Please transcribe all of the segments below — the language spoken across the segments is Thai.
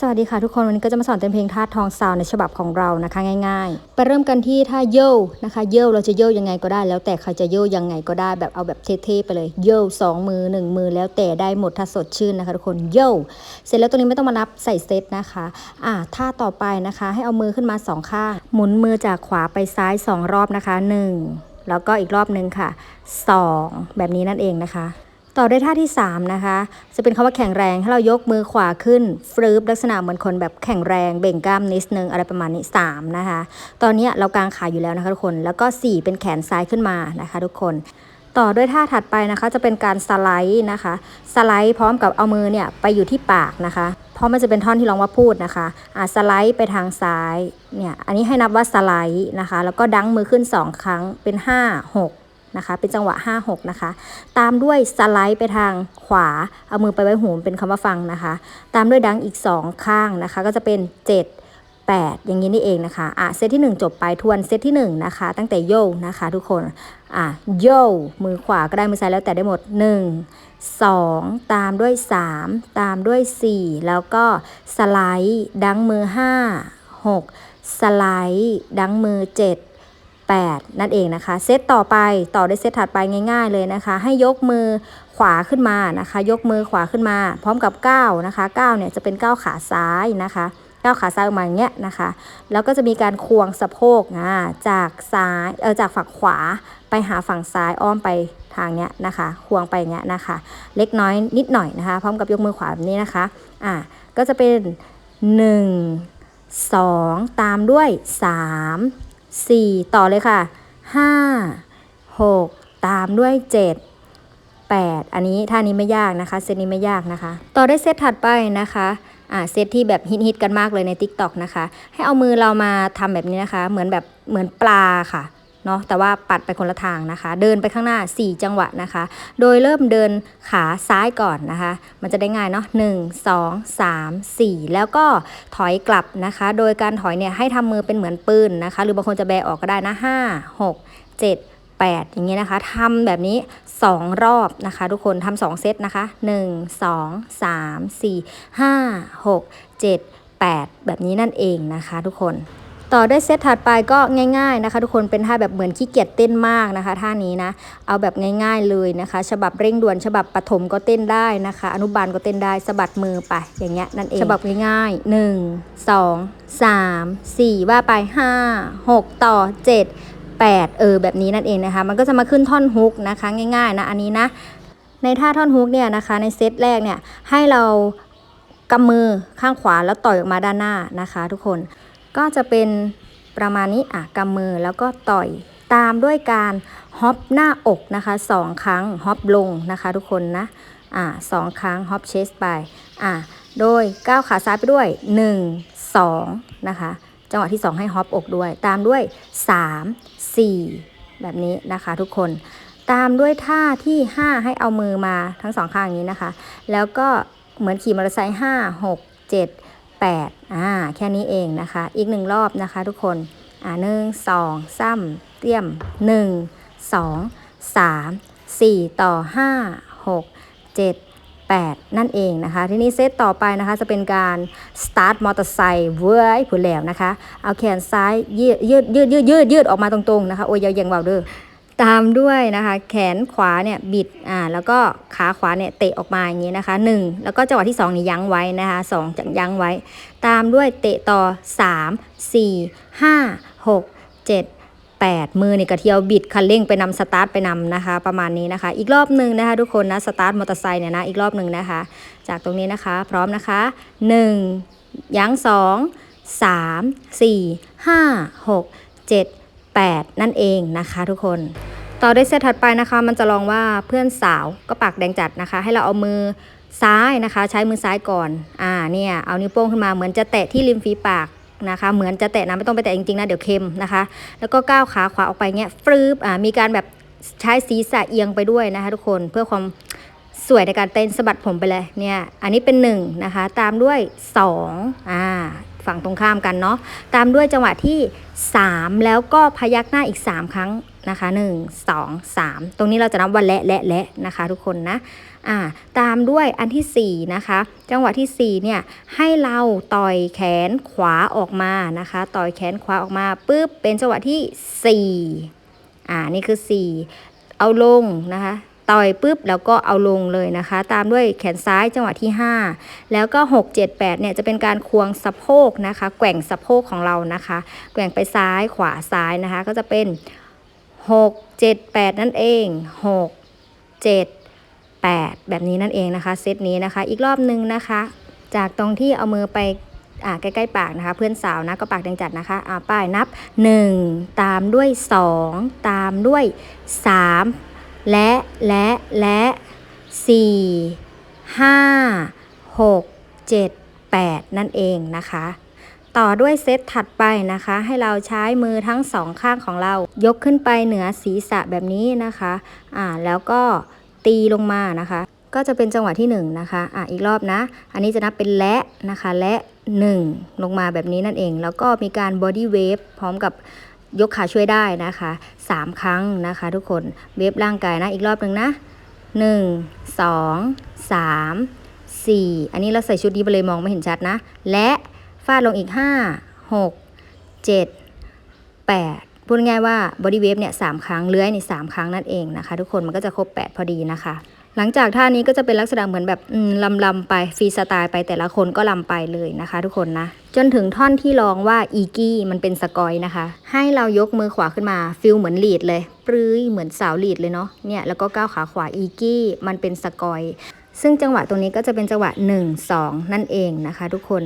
สวัสดีค่ะทุกคน วันนี้ก็จะมาสอนเต้นเพลงท่าทองซาวในฉบับของเรานะคะง่ายๆ ไปเริ่มกันที่ท่าโย่นะคะโย่เราจะโย่ยังไงก็ได้ แล้วแต่ใครจะโย่ยังไงก็ได้แบบเอาแบบเท่ๆไปเลยโย่สองมือหนึ่งมือแล้วแต่ได้หมดถ้าสดชื่นนะคะทุกคนโย่เสร็จแล้วตัวนี้ไม่ต้องมานับใส่เซตนะคะอ่าท่าต่อไปนะคะ ให้เอามือขึ้นมาสองข้างหมุนมือจากขวาไปซ้ายสองรอบนะคะหนึ่งแล้วก็อีกรอบหนึ่งค่ะสองแบบนี้นั่นเองนะคะ ต่อด้วยท่าที่ 3 นะคะ จะเป็นคำว่าแข็งแรงให้เรายกมือขวาขึ้นฟลืบลักษณะเหมือนคนแบบแข็งแรงเบ่งกล้ามนิดนึงอะไรประมาณนี้3นะคะ ตอนนี้เรากางขาอยู่แล้วนะคะทุกคน แล้วก็ 4 เป็นแขนซ้ายขึ้นมานะคะ ทุกคนต่อด้วยท่าถัดไปนะคะจะเป็นการสไลด์นะคะ สไลด์พร้อมกับเอามือเนี่ยไปอยู่ที่ปากนะคะเพราะมันจะเป็นท่อนที่ร้องว่าพูดนะคะอ่าสไลด์ไปทางซ้ายเนี่ยอันนี้ให้นับว่าสไลด์นะคะ แล้วก็ดังมือขึ้น 2 ครั้งเป็น 5 6 นะคะ เป็นจังหวะ 5 6 นะคะ ตามด้วยสไลด์ไปทางขวา เอามือไปไว้หูเป็นคำว่าฟังนะคะ ตามด้วยดังอีก 2 ข้างนะคะ ก็จะเป็น 7 8 อย่างนี้นี่เองนะคะ อะ เซตที่ 1 จบไปทวนเซตที่ 1 นะคะ ตั้งแต่โยนะคะทุกคน อะ โยมือขวาก็ได้มือซ้ายแล้วแต่ได้หมด 1 2 ตามด้วย 3 ตามด้วย 4 แล้วก็สไลด์ดังมือ 5 6 สไลด์ดังมือ 7 8 นั่นเองนะคะ เซตต่อไปต่อด้วยเซตถัดไปง่าย ๆเลยนะคะ ให้ยกมือขวาขึ้นมานะคะ ยกมือขวาขึ้นมา พร้อมกับก้าวนะคะก้าวเนี่ยจะเป็นก้าวขาซ้ายนะคะก้าวขาซ้ายออกมาอย่างเงี้ยนะคะ แล้วก็จะมีการควงสะโพกอ่าจากซ้ายเออจากฝั่งขวาไปหาฝั่งซ้ายอ้อมไปทางเนี้ยนะคะ ควงไปเงี้ยนะคะ เล็กน้อยนิดหน่อยนะคะ พร้อมกับยกมือขวาแบบนี้นะคะ อ่า ก็จะเป็น 1 2 ตามด้วย 3 4 ต่อเลยค่ะ 5 6 ตามด้วย 7 8 อันนี้ท่านี้ไม่ยากนะคะเซตนี้ไม่ยากนะคะ ต่อด้วยเซตถัดไปนะคะอ่าเซตที่แบบฮิตๆกันมากเลยใน Tik t o อกนะคะ ให้เอามือเรามาทำแบบนี้นะคะ เหมือนแบบเหมือนปลาค่ะ เนาะแต่ว่าปัดไปคนละทางนะคะ เดินไปข้างหน้า 4 จังหวะนะคะ โดยเริ่มเดินขาซ้ายก่อนนะคะ มันจะได้ง่ายเนาะ1 2 3 4แล้วก็ถอยกลับนะคะ โดยการถอยเนี่ยให้ทำมือเป็นเหมือนปืนนะคะ หรือบางคนจะแบออกก็ได้นะ5 6 7 8อย่างนี้ยนะคะทำแบบนี้ 2 รอบนะคะ ทุกคนทำ2เซตนะคะ 1 2 3 4 5 6 7 8 แบบนี้นั่นเองนะคะทุกคน ต่อด้วยเซตถัดไปก็ง่าย ๆนะคะ ทุกคนเป็นท่าแบบเหมือนขี้เกียจเต้นมากนะคะท่านี้นะ เอาแบบง่ายๆเลยนะคะ ฉบับเร่งด่วนฉบับปฐมก็เต้นได้นะคะ อนุบาลก็เต้นได้สะบัดมือไปอย่างเงี้ยนั่นเองฉบับง่ายๆ 1 2 3 4 ว่าไป 5 6 ต่อ 7 8 เออแบบนี้นั่นเองนะคะ มันก็จะมาขึ้นท่อนฮุกนะคะ ง่ายๆนะอันนี้นะในท่าท่อนฮุกเนี่ยนะคะ ในเซตแรกเนี่ยให้เรากำมือข้างขวาแล้วต่อยออกมาด้านหน้านะคะ ทุกคน ก็จะเป็นประมาณนี้อะกำมือแล้วก็ต่อยตามด้วยการฮอปหน้าอกนะคะสองครั้งฮอปลงนะคะทุกคนนะอะสองครั้งฮอปเชสไปอะโดยก้าวขาซ้ายไปด้วย 1 2 นะคะ จังหวะที่ 2 ให้ฮอปอกด้วย ตามด้วย 3 4 แบบนี้นะคะทุกคน ตามด้วยท่าที่ 5 ให้เอามือมาทั้งสองข้างอย่างนี้นะคะ แล้วก็เหมือนขี่มอเตอร์ไซค์5 6 7 8อ่าแค่นี้เองนะคะ อีกหนึ่งรอบนะคะทุกคนอ่าหนึ่งสองซ้ำเตรียมหนึ่งสองสามสี่ต่อห้าหกเจ็ดแปดนั่นเองนะคะ ทีนี้เซตต่อไปนะคะจะเป็นการสตาร์ทมอเตอร์ไซค์เว้ยผู้แล้วนะคะ เอาแขนซ้ายยืดยืดยืดยืดยืดยืดออกมาตรงๆนะคะ โอ้ยยาวยังเบาเด้อ ตามด้วยนะคะ แขนขวาเนี่ยบิดอ่าแล้วก็ขาขวาเนี่ยเตะออกมาอย่างนี้นะคะ 1 แล้วก็จังหวะที่2นี่ยั้งไว้นะคะ2จังยั้งไว้ ตามด้วยเตะต่อ 3 4 5 6 7 8 มือนี่กระเทียวบิดคันเร่งไปนำสตาร์ทไปนำนะคะ ประมาณนี้นะคะ อีกรอบหนึ่งนะคะ ทุกคนนะสตาร์ทมอเตอร์ไซค์เนี่ยนะอีกรอบหนึ่งนะคะ จากตรงนี้นะคะ พร้อมนะคะ 1 ยั้ง 2 3 4 5 6 7 8 นั่นเองนะคะทุกคน ต่อด้วยเซตถัดไปนะคะ มันจะลองว่าเพื่อนสาวก็ปากแดงจัดนะคะ ให้เราเอามือซ้ายนะคะ ใช้มือซ้ายก่อนอ่าเนี่ยเอานิ้วโป้งขึ้นมาเหมือนจะแตะที่ริมฝีปากนะคะเหมือนจะแตะนะไม่ต้องไปแตะจริงๆนะเดี๋ยวเค็มนะคะ แล้วก็ก้าวขาขวาออกไปเงี้ยฟืบอ่ามีการแบบใช้ศีรษะเอียงไปด้วยนะคะทุกคนเพื่อความสวยในการเต้นสะบัดผมไปเลยเนี่ยอันนี้เป็น1นะคะตามด้วย2อ่า ฝั่งตรงข้ามกันเนาะตามด้วยจังหวะที่ 3 แล้วก็พยักหน้าอีก 3 ครั้งนะคะ 1 2 3 ตรงนี้เราจะนับวันและและและนะคะ ทุกคนนะอ่าตามด้วยอันที่4นะคะจังหวะทีสี่4เนี่ยให้เราต่อยแขนขวาออกมานะคะ ต่อยแขนขวาออกมาปุ๊บเป็นจังหวะที่4อ่านี่คือ 4 เอาลงนะคะ ต่อยปุ๊บแล้วก็เอาลงเลยนะคะ ตามด้วยแขนซ้ายจังหวะที่ 5 แล้วก็ 6 7 8เนี่ยจะเป็นการควงสะโพกนะคะ แกว่งสะโพกของเรานะคะ แกว่งไปซ้ายขวาซ้ายนะคะ ก็จะเป็น 6 7 8 นั่นเอง 6 7 8 แบบนี้นั่นเองนะคะ เซตนี้นะคะ อีกรอบนึงนะคะ จากตรงที่เอามือไปอ่าใกล้ๆปากนะคะ เพื่อนสาวนะก็ปากแดงจัดนะคะอ่าป้ายนับ 1 ตามด้วย 2 ตามด้วย 3 และและและ4 5 6 7 8นั่นเองนะคะ ต่อด้วยเซตถัดไปนะคะ ให้เราใช้มือทั้งสองข้างของเรา ยกขึ้นไปเหนือศีรษะแบบนี้นะคะอ่าแล้วก็ตีลงมานะคะ ก็จะเป็นจังหวะที่1นงนะคะอะอีกรอบนะ อันนี้จะนับเป็นและนะคะและ 1 ลงมาแบบนี้นั่นเอง แล้วก็มีการ body wave พร้อมกับ ยกขาช่วยได้นะคะ 3 ครั้งนะคะ ทุกคนเวฟร่างกายนะอีกรอบหนึ่งนะ1 2 3 4 อันนี้เราใส่ชุดนี้ไปเลยมองไม่เห็นชัดนะ และฟาดลงอีก 5 6 7 8 พูดง่ายๆว่า body wave เนี่ยสครั้งเลื้อยใน3ครั้งนั่นเองนะคะ ทุกคนมันก็จะครบ 8 พอดีนะคะ หลังจากท่านี้ก็จะเป็นลักษณะเหมือนแบบลำลำไปฟรีสไตล์ไปแต่ละคนก็ลำไปเลยนะคะ ทุกคนนะ จนถึงท่อนที่ร้องว่าอีกี้มันเป็นสกอยนะคะ ให้เรายกมือขวาขึ้นมาฟิลเหมือนลีดเลยปรื้ยเหมือนสาวลีดเลยเนาะเนี่ยแล้วก็ก้าวขาขวาอีกี้มันเป็นสกอยซึ่งจังหวะตรงนี้ก็จะเป็นจังหวะ 1 2 นั่นเองนะคะ ทุกคน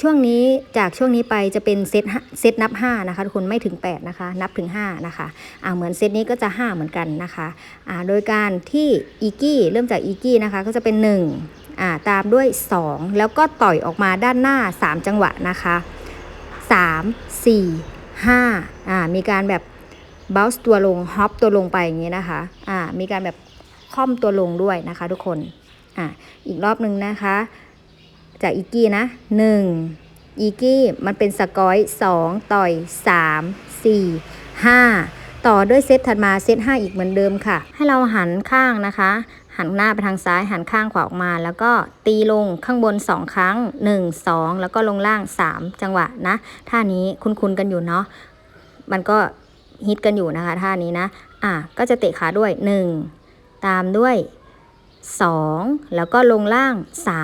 ช่วงนี้จากช่วงนี้ไปจะเป็นเซตเซตนับ 5 นะคะทุกคนไม่ถึง 8 นะคะ นับถึง 5 นะคะอ่าเหมือนเซตนี้ก็จะ 5 เหมือนกันนะคะอ่าโดยการที่อีกี้เริ่มจากอีกี้นะคะก็จะเป็น1อ่าตามด้วย 2 แล้วก็ต่อยออกมาด้านหน้า 3 จังหวะนะคะ 3 4 5อ่ามีการแบบ b o u n c e ตัวลงฮอปตัวลงไปอย่างนี้นะคะอ่ามีการแบบค่อมตัวลงด้วยนะคะทุกคนอะอีกรอบหนึ่งนะคะ จากอีกี้นะ 1 อีกี้มันเป็นสกอย 2 ต่อย 3 4 5 ต่อด้วยเซตถัดมาเซต5อีกเหมือนเดิมค่ะ ให้เราหันข้างนะคะ หันหน้าไปทางซ้ายหันข้างขวาออกมา แล้วก็ตีลงข้างบน 2 ครั้ง 1 2 แล้วก็ลงล่าง 3 จังหวะนะท่านี้คุ้นๆกันอยู่เนาะมันก็ฮิตกันอยู่นะคะท่านี้นะ อะก็จะเตะขาด้วย 1 ตามด้วย 2 แล้วก็ลงล่าง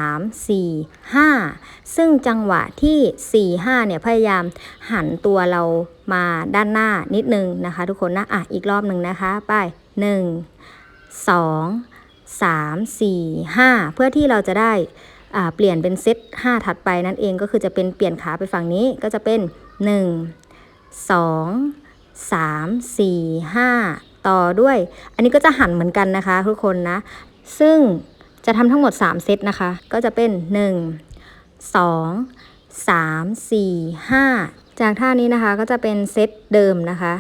3 4 5 ซึ่งจังหวะที่ 4 5 เนี่ยพยายามหันตัวเรามาด้านหน้านิดนึงนะคะ ทุกคนนะ อะ อีกรอบหนึ่งนะคะ ไป 1 2 3 4 5 เพื่อที่เราจะได้เปลี่ยนเป็นเซต5 ถัดไปนั่นเองก็คือจะเป็นเปลี่ยนขาไปฝั่งนี้ก็จะเป็น 1 2 3 4 5 ต่อด้วย อันนี้ก็จะหันเหมือนกันนะคะทุกคนนะ ซึ่งจะทำทั้งหมด 3 เซตนะคะ ก็จะเป็น 1 2 3 4 5 จากท่านี้นะคะก็จะเป็นเซตเดิมนะคะ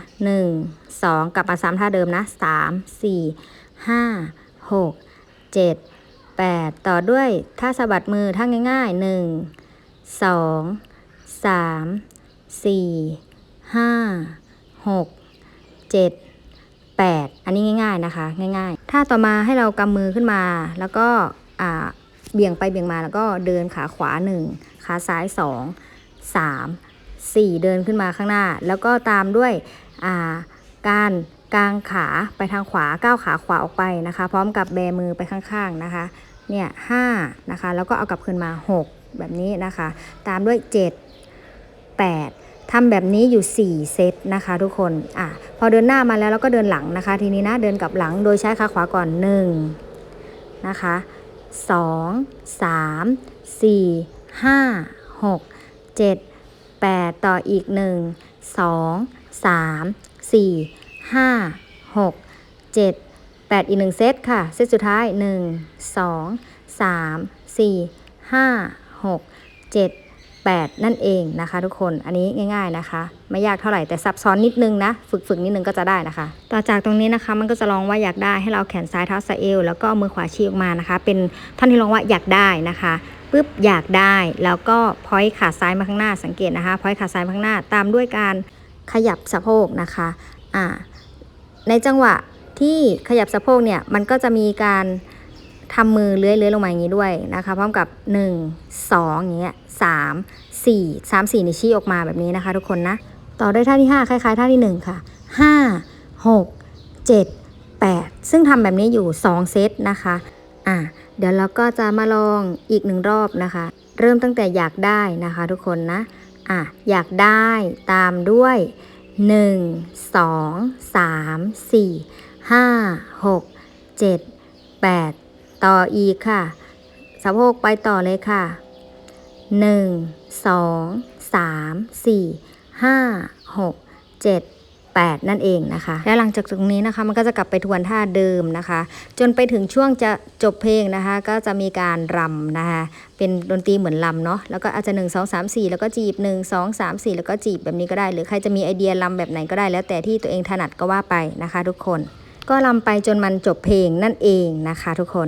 1 2 กลับมาซ้ำท่าเดิมนะ 3 4 5 6 7 8 ต่อด้วยท่าสะบัดมือท่าง่าย ๆ 1 2 3 4 5 6 7 8 อันนี้ง่าย ๆนะคะ ง่าย ๆ ถ้าต่อมาให้เรากำมือขึ้นมา แล้วก็เบี่ยงไปเบี่ยงมาแล้วก็เดินขาขวา 1 ขาซ้าย 2 3 4 เดินขึ้นมาข้างหน้า แล้วก็ตามด้วยาการกางขาไปทางขวาก้าวขาขวาออกไปนะคะ พร้อมกับแบมือไปข้างๆนะคะเนี่ยห้านะคะ แล้วก็เอากลับคืนมา 6 แบบนี้นะคะ ตามด้วย 7 8 ทำแบบนี้อยู่ 4 เซตนะคะทุกคนอะพอเดินหน้ามาแล้วเราก็เดินหลังนะคะ ทีนี้นะเดินกลับหลังโดยใช้ขาขวาก่อน1นะคะ2 3 4 5 6 7 8 ต่ออีก 1 2 3 4 5 6 7 8 อีก 1 เซตค่ะ เซตสุดท้าย 1 2 3 4 5 6 7 8 นั่นเองนะคะ ทุกคนอันนี้ง่าย ๆนะคะ ไม่ยากเท่าไหร่แต่ซับซ้อนนิดนึงนะฝึกฝึกนิดนึงก็จะได้นะคะ ต่อจากตรงนี้นะคะ มันก็จะร้องว่าอยากได้ให้เราแขนซ้ายเท้าสะเอวแล้วก็มือขวาชี้ออกมานะคะ เป็นท่อนที่ร้องว่าอยากได้นะคะปุ๊บอยากได้แล้วก็พอยขาซ้ายมาข้างหน้าสังเกตนะคะพอยขาซ้ายมาข้างหน้าตามด้วยการขยับสะโพกนะคะอ่าในจังหวะที่ขยับสะโพกเนี่ยมันก็จะมีการ ทำมือเลื้อยเลื้อยลงมาอย่างนี้ด้วยนะคะพร้อมกับ 1 2อย่างเงี้ย3 4 3 4นี่นิชี้ออกมาแบบนี้นะคะ ทุกคนนะต่อด้วยท่าที่ 5 คล้ายๆ ท่าที่ 1 ค่ะ 5 6 7 8 ซึ่งทำแบบนี้อยู่ 2 เซตนะคะอะเดี๋ยวเราก็จะมาลองอีกหนึ่งรอบนะคะ เริ่มตั้งแต่อยากได้นะคะทุกคนนะอะอยากได้ตามด้วย 1 2 3 4 5 6 7 8 ต่ออีกค่ะ สะโพกไปต่อเลยค่ะ 1 2 3 4 5 6 7 8 นั่นเองนะคะ และหลังจากตรงนี้นะคะมันก็จะกลับไปทวนท่าเดิมนะคะ จนไปถึงช่วงจะจบเพลงนะคะ ก็จะมีการรำนะคะ เป็นดนตรีเหมือนลำเนาะแล้วก็อาจจะ 1 2 3 4 แล้วก็จีบ 1 2 3 4 แล้วก็จีบแบบนี้ก็ได้ หรือใครจะมีไอเดียลำแบบไหนก็ได้ แล้วแต่ที่ตัวเองถนัดก็ว่าไปนะคะ ทุกคนก็ลำไปจนมันจบเพลงนั่นเองนะคะ ทุกคน